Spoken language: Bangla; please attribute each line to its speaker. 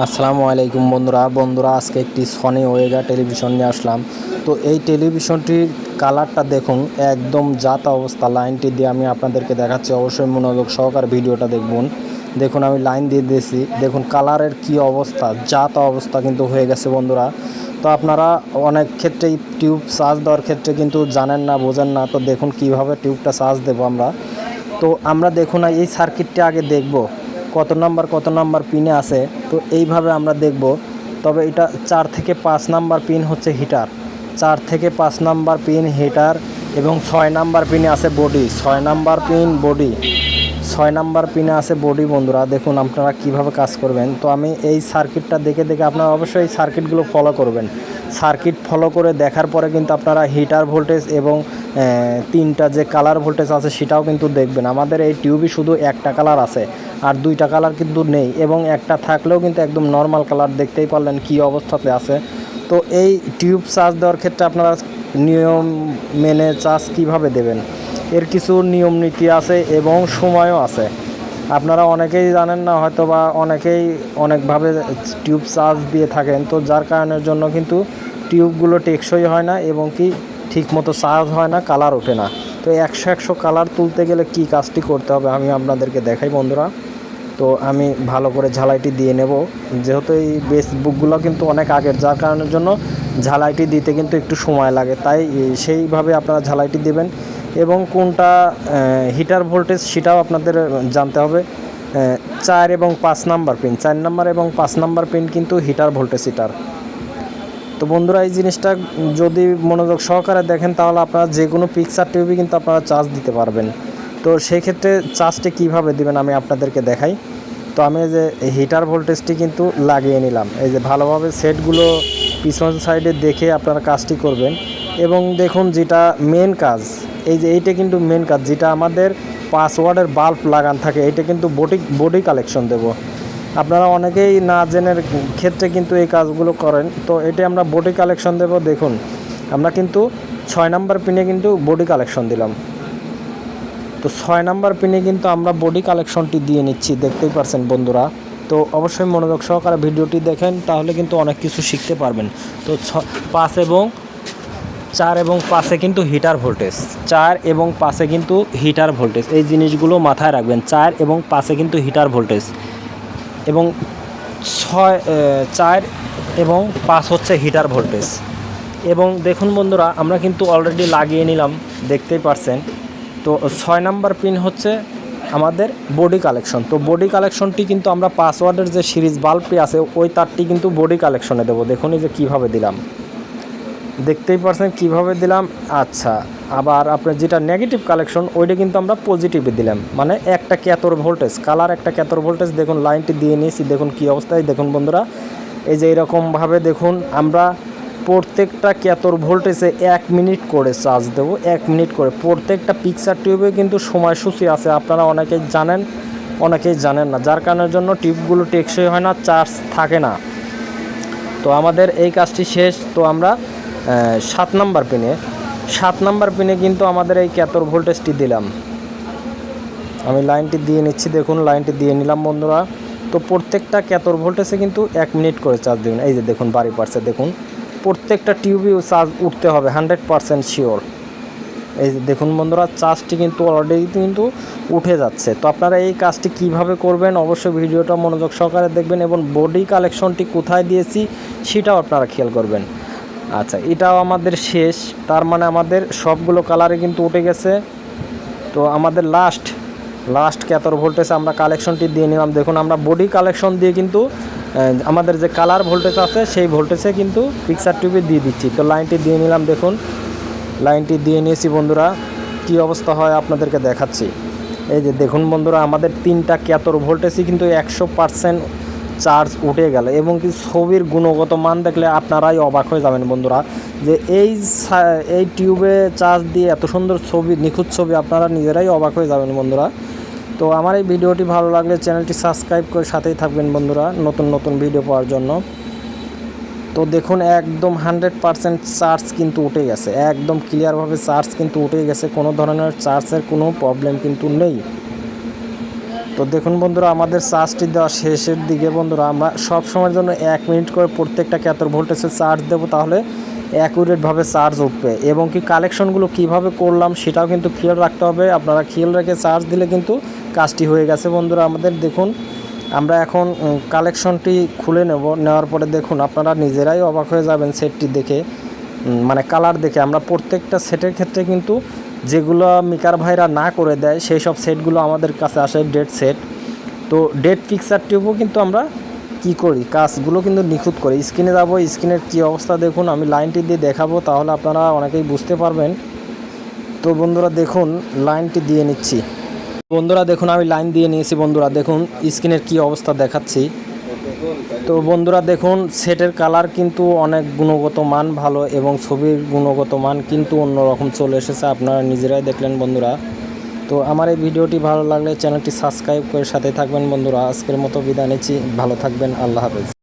Speaker 1: আসসালামু আলাইকুম বন্ধুরা। বন্ধুরা, আজকে একটি সনি ওয়েগা টেলিভিশন নিয়ে আসলাম। তো এই টেলিভিশনটির কালারটা দেখুন, একদম জাতা অবস্থা। লাইনটি দিয়ে আমি আপনাদেরকে দেখাচ্ছি, অবশ্যই মনোযোগ সহকার ভিডিওটা দেখুন দেখুন, আমি লাইন দিয়ে দিয়েছি। দেখুন, কালারের কি অবস্থা, জাতা অবস্থা কিন্তু হয়ে গেছে বন্ধুরা। তো আপনারা অনেক ক্ষেত্রেই টিউব চার্জ দেওয়ার ক্ষেত্রে কিন্তু জানেন না, বোঝেন না। তো দেখুন, কীভাবে টিউবটা চার্জ দেবো আমরা। তো আমরা দেখুন, এই সার্কিটটা আগে দেখব। কত নাম্বার কত নাম্বার পিনে আছে, তো এইভাবে আমরা দেখব। তবে এটা চার থেকে পাঁচ নাম্বার পিন হচ্ছে হিটার চার থেকে পাঁচ নাম্বার পিন হিটার এবং ছয় নাম্বার পিনে আছে বডি ছয় নাম্বার পিন বডি ছয় নাম্বার পিনে আছে বডি বন্ধুরা, দেখুন আপনারা কীভাবে কাজ করবেন। তো আমি এই সার্কিটটা দেখে দেখে আপনারা অবশ্যই এই সার্কিটগুলো ফলো করবেন। সার্কিট ফলো করে দেখার পরে কিন্তু আপনারা হিটার ভোল্টেজ এবং তিনটা যে কালার ভোল্টেজ আছে সেটাও কিন্তু দেখবেন। আমাদের এই টিউবই শুধু একটা কালার আছে। আর দুইটা কালার কিন্তু নেই এবং একটা থাকলেও কিন্তু একদম নর্মাল কালার দেখতেই পারলেন কি অবস্থাতে আছে। তো এই টিউব চার্জ দেওয়ার ক্ষেত্রে আপনারা নিয়ম মেনে চার্জ কীভাবে দেবেন? এর কিছু নিয়ম নীতি আছে এবং সময়ও আছে। আপনারা অনেকেই জানেন না হয়তো বা অনেকেই অনেকভাবে টিউব চার্জ দিয়ে থাকেন। তো যার কারণের জন্য কিন্তু টিউবগুলো টেকসই হয় না এবং কি ঠিকমতো চার্জ হয় না কালার ওঠে না। তো একশো একশো কালার তুলতে গেলে কি কাজটি করতে হবে আমি আপনাদেরকে দেখাই বন্ধুরা। তো আমি ভালো করে ঝালাইটি দিয়ে নেব। যেহেতু এই বেস বুকগুলো কিন্তু অনেক আগের, যার কারণের জন্য ঝালাইটি দিতে কিন্তু একটু সময় লাগে। তাই সেইভাবে আপনারা ঝালাইটি দেবেন এবং কোনটা হিটার ভোল্টেজ সেটাও আপনাদের জানতে হবে। চার এবং পাঁচ নাম্বার পিন চার নাম্বার এবং পাঁচ নাম্বার পিন কিন্তু হিটার ভোল্টেজ হিটার তো বন্ধুরা, এই জিনিসটা যদি মনোযোগ সহকারে দেখেন, তাহলে আপনারা যে কোনো পিকচার টিউবই কিন্তু আপনারা চার্জ দিতে পারবেন। তো সেই ক্ষেত্রে চার্জটি কীভাবে দিবেন আমি আপনাদেরকে দেখাই। তো আমি যে হিটার ভোল্টেজটি কিন্তু লাগিয়ে নিলাম। এই যে ভালোভাবে সেটগুলো পিছন সাইডে দেখে আপনারা কাজটি করবেন। এবং দেখুন যেটা মেন কাজ, এই যে এইটা কিন্তু মেন কাজ, যেটা আমাদের পাসওয়ার্ডের বাল্ব লাগান থাকে, এইটা কিন্তু বডি বডি কালেকশন দেবো। আপনারা অনেকেই না জেনের ক্ষেত্রে কিন্তু এই কাজগুলো করেন। তো এটা আমরা বডি কালেকশন দেব, দেখুন। আমরা কিন্তু ছয় নাম্বার পিনে কিন্তু বডি কালেকশন দিলাম। তো ছয় নাম্বার পিনে কিন্তু আমরা বডি কালেকশনটি দিয়ে নিচ্ছি, দেখতেই পারছেন বন্ধুরা। তো অবশ্যই মনোযোগ সহকারে ভিডিওটি দেখেন, তাহলে কিন্তু অনেক কিছু শিখতে পারবেন। তো ছ, পাঁচ এবং চার এবং পাঁচে কিন্তু হিটার ভোল্টেজ চার এবং পাঁচে কিন্তু হিটার ভোল্টেজ এই জিনিসগুলো মাথায় রাখবেন, চার এবং পাঁচে কিন্তু হিটার ভোল্টেজ এবং ছয় চার এবং পাঁচ হচ্ছে হিটার ভোল্টেজ এবং দেখুন বন্ধুরা, আমরা কিন্তু অলরেডি লাগিয়ে নিলাম, দেখতেই পারছেন। তো ছয় নাম্বার পিন হচ্ছে আমাদের বডি কালেকশন তো বডি কালেকশনটি কিন্তু আমরা পাসওয়ার্ডের যে সিরিজ বাল্বটি আছে, ওই তারটি কিন্তু বডি কালেকশনে দেবো। দেখুন যে কীভাবে দিলাম। দেখতেই পারছেন কীভাবে দিলাম? আচ্ছা আবার আপনার যেটা নেগেটিভ কালেকশন ওইটা কিন্তু আমরা পজিটিভে দিলাম। মানে একটা ক্যাতর ভোল্টেজ কালার একটা ক্যাতর ভোল্টেজ দেখুন লাইনটি দিয়ে নিয়েছি, দেখুন কি অবস্থায়। দেখুন বন্ধুরা, এই যে এরকমভাবে দেখুন, আমরা প্রত্যেকটা ক্যাতর ভোল্টেজে এক মিনিট করে চার্জ দেবো? এক মিনিট করে। প্রত্যেকটা পিকচার টিউবে কিন্তু সময়সূচি আছে, আপনারা অনেকেই জানেন অনেকেই জানেন না। যার কারণের জন্য টিউবগুলো টেকসই হয় না চার্জ থাকে না। তো আমাদের এই কাজটি শেষ। তো আমরা সাত নাম্বার পিনে সাত নাম্বার পিনে কিন্তু আমাদের এই ক্যাতর ভোল্টেজটি দিলাম। আমি লাইনটি দিয়ে নিচ্ছি, দেখুন, লাইনটি দিয়ে নিলাম বন্ধুরা। তো প্রত্যেকটা ক্যাতর ভোল্টেজে কিন্তু এক মিনিট করে চার্জ দেবেন। এই যে দেখুন বাড়ি পারছে দেখুন। প্রত্যেকটা টিউবই চার্জ উঠতে হবে হান্ড্রেড পারসেন্ট শিওর এই দেখুন বন্ধুরা, চার্জটি কিন্তু অলরেডি কিন্তু উঠে যাচ্ছে। তো আপনারা এই কাজটি কীভাবে করবেন অবশ্যই ভিডিওটা মনোযোগ সহকারে দেখবেন এবং বডি কালেকশনটি কোথায় দিয়েছি সেটাও আপনারা খেয়াল করবেন। আচ্ছা এটাও আমাদের শেষ। তার মানে আমাদের সবগুলো কালারে কিন্তু উঠে গেছে। তো আমাদের লাস্ট লাস্ট ক্যাতর ভোল্টেজ আমরা কালেকশনটি দিয়ে নিলাম। দেখুন, আমরা বডি কালেকশন দিয়ে কিন্তু আমাদের যে কালার ভোল্টেজ আছে, সেই ভোল্টেজে কিন্তু পিকচার টিউবে দিয়ে দিচ্ছি। তো লাইনটি দিয়ে নিলাম, দেখুন। লাইনটি দিয়ে নিয়েছি, বন্ধুরা। কি অবস্থা হয় আপনাদেরকে দেখাচ্ছি। এই যে দেখুন, বন্ধুরা, আমাদের তিনটা ক্যাতর ভোল্টেজই কিন্তু একশো পার্সেন্ট চার্জ উঠে গেল এবং কি ছবির গুণগত মান দেখলে আপনারাই অবাক হয়ে যাবেন, বন্ধুরা। যে এই এই টিউবে চার্জ দিয়ে এত সুন্দর ছবি, নিখুঁত ছবি আপনারা নিজেরাই অবাক হয়ে যাবেন, বন্ধুরা। তো আমার এই ভিডিওটি ভালো লাগলে চ্যানেলটি সাবস্ক্রাইব করে সাথেই থাকবেন বন্ধুরা নতুন নতুন ভিডিও পাওয়ার জন্য। তো দেখুন, একদম হান্ড্রেড পারসেন্ট চার্জ কিন্তু উঠে গেছে। একদম ক্লিয়ারভাবে চার্জ কিন্তু উঠে গেছে। কোনো ধরনের চার্জের কোনো প্রবলেম কিন্তু নেই। তো দেখুন বন্ধুরা, আমাদের চার্জটি দেওয়া শেষের দিকে বন্ধুরা, আমরা সব সময়ের জন্য এক মিনিট করে প্রত্যেকটা ক্যাতর ভোল্টেজে চার্জ দেবো, তাহলে অ্যাকুরেটভাবে চার্জ উঠবে। এবং কি কালেকশনগুলো কীভাবে করলাম সেটাও কিন্তু খেয়াল রাখতে হবে। আপনারা খেয়াল রেখে চার্জ দিলে কিন্তু কাজটি হয়ে গেছে বন্ধুরা, আমাদের দেখুন, আমরা এখন কালেকশনটি খুলে নেব, নেওয়ার পরে দেখুন, আপনারা নিজেরাই অবাক হয়ে যাবেন সেটটি দেখে মানে কালার দেখে। আমরা প্রত্যেকটা সেটের ক্ষেত্রে কিন্তু যেগুলো মিকার ভাইরা না করে দেয়, সেই সব সেটগুলো আমাদের কাছে আসে ডেট সেট তো ডেট পিকচার টিউবও কিন্তু আমরা কি করি? কাজগুলো কিন্তু নিখুঁত করি। স্ক্রিনে যাব, স্ক্রিনের কী অবস্থা দেখুন, আমি লাইনটি দিয়ে দেখাবো, তাহলে আপনারা অনেকেই বুঝতে পারবেন। তো বন্ধুরা দেখুন লাইনটি দিয়ে নিচ্ছি। বন্ধুরা, দেখুন, আমি লাইন দিয়ে নিয়েছি বন্ধুরা। দেখুন, স্ক্রিনের কি অবস্থা দেখাচ্ছি। তো বন্ধুরা, দেখুন, সেটের কালার কিন্তু অনেক গুণগত মান ভালো এবং ছবির গুণগত মান কিন্তু অন্যরকম চলে এসেছে। আপনারা নিজেরাই দেখলেন বন্ধুরা। তো আমার এই ভিডিওটি ভালো লাগলে চ্যানেলটি সাবস্ক্রাইব করে সাথে থাকবেন বন্ধুরা। আজকের মতো বিদায় নিচ্ছি। ভালো থাকবেন। আল্লাহ হাফেজ।